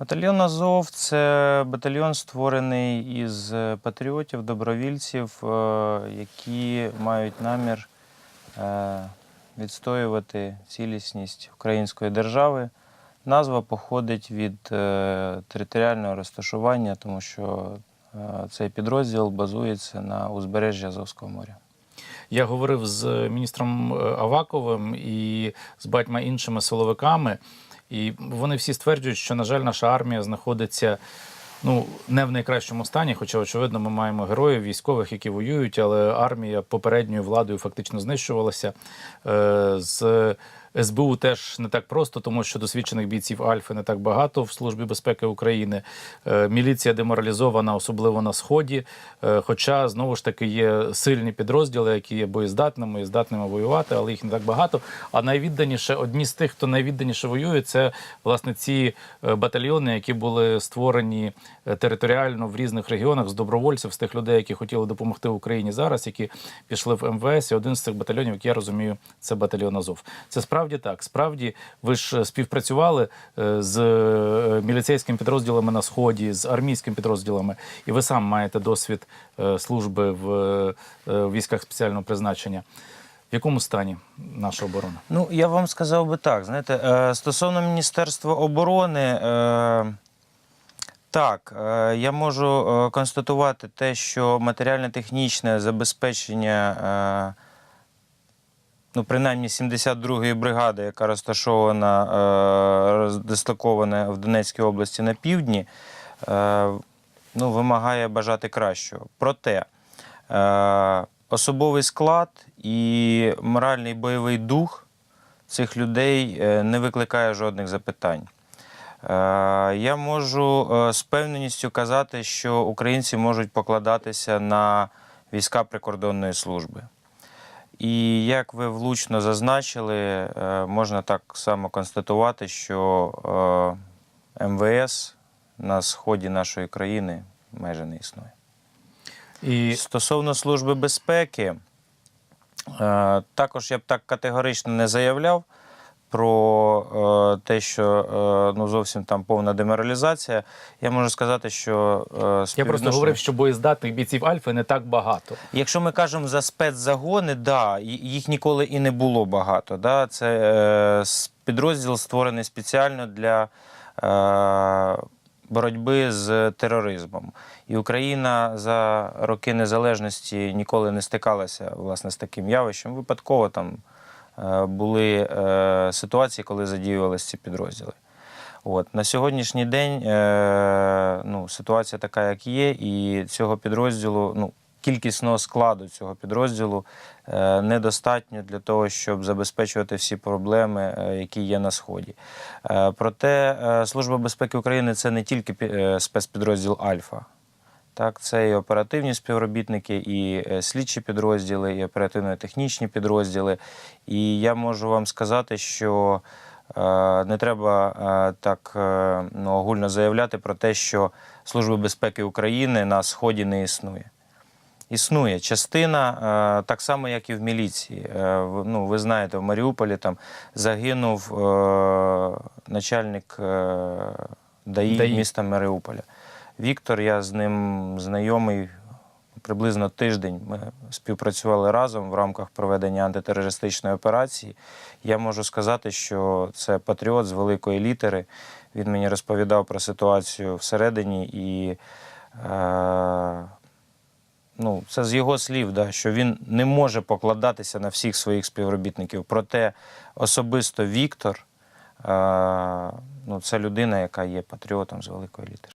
Батальйон Азов це батальйон, створений із е, патріотів, добровільців, е, які мають намір е, відстоювати цілісність української держави. Назва походить від територіального розташування, тому що цей підрозділ базується на узбережжі Азовського моря. Я говорив з міністром Аваковим і з багатьма іншими силовиками, і вони всі стверджують, що, на жаль, наша армія знаходиться ну, не в найкращому стані, хоча, очевидно, ми маємо героїв військових, які воюють, але армія попередньою владою фактично знищувалася. Е, З СБУ теж не так просто, тому що досвідчених бійців Альфи не так багато в Службі безпеки України. Е, Міліція деморалізована, особливо на сході. Е, Хоча знову ж таки є сильні підрозділи, які є боєздатними і здатними воювати, але їх не так багато. А найвідданіше, одні з тих, хто найвідданіше воює, це власне ці е, батальйони, які були створені територіально в різних регіонах з добровольців, з тих людей, які хотіли допомогти Україні зараз, які пішли в МВС. І один з цих батальйонів, як я розумію, це батальйон Азов. Це справді так. Справді, ви ж співпрацювали е, з е, міліцейськими підрозділами на сході, з армійськими підрозділами, і ви сам маєте досвід е, служби в е, е, військах спеціального призначення. В якому стані наша оборона? Ну, я вам сказав би так. Знаєте, е, стосовно Міністерства оборони, е, так, е, я можу е, констатувати те, що матеріально-технічне забезпечення, е, ну, принаймні 72-ї бригади, яка розташована, е, роздислокована в Донецькій області на півдні, е, ну, вимагає бажати кращого. Проте е, особовий склад і моральний бойовий дух цих людей не викликає жодних запитань. Я можу з певненістю казати, що українці можуть покладатися на війська прикордонної служби. І як ви влучно зазначили, е, можна так само констатувати, що е, МВС на сході нашої країни майже не існує. І Стосовно Служби безпеки, е, також я б так категорично не заявляв про е, те, що е, ну, зовсім там повна деморалізація. Я можу сказати, що е, я просто говорив, що боєздатних бійців Альфи не так багато. Якщо ми кажемо за спецзагони, да, їх ніколи і не було багато. Да? Це е, підрозділ створений спеціально для е, боротьби з тероризмом. І Україна за роки незалежності ніколи не стикалася власне з таким явищем. Випадково там були е, ситуації, коли задіювалися ці підрозділи. От на сьогоднішній день е, ну, ситуація така, як є, і цього підрозділу, ну кількісного складу цього підрозділу е, недостатньо для того, щоб забезпечувати всі проблеми, е, які є на сході. Е, проте е, Служба безпеки України це не тільки пі- е, спецпідрозділ Альфа. Так, це і оперативні співробітники, і е, слідчі підрозділи, і оперативно-технічні підрозділи. І я можу вам сказати, що е, не треба е, так ну, огульно заявляти про те, що Служби безпеки України на Сході не існує. Існує частина, так само, як і в міліції. Ну, ви знаєте, в Маріуполі там загинув начальник ДАІ, ДАІ. міста Маріуполя. Віктор, я з ним знайомий приблизно тиждень. Ми співпрацювали разом в рамках проведення антитерористичної операції. Я можу сказати, що це патріот з великої літери. Він мені розповідав про ситуацію всередині і. Е, ну, це з його слів, да, що він не може покладатися на всіх своїх співробітників. Проте особисто Віктор е, ну, це людина, яка є патріотом з великої літери.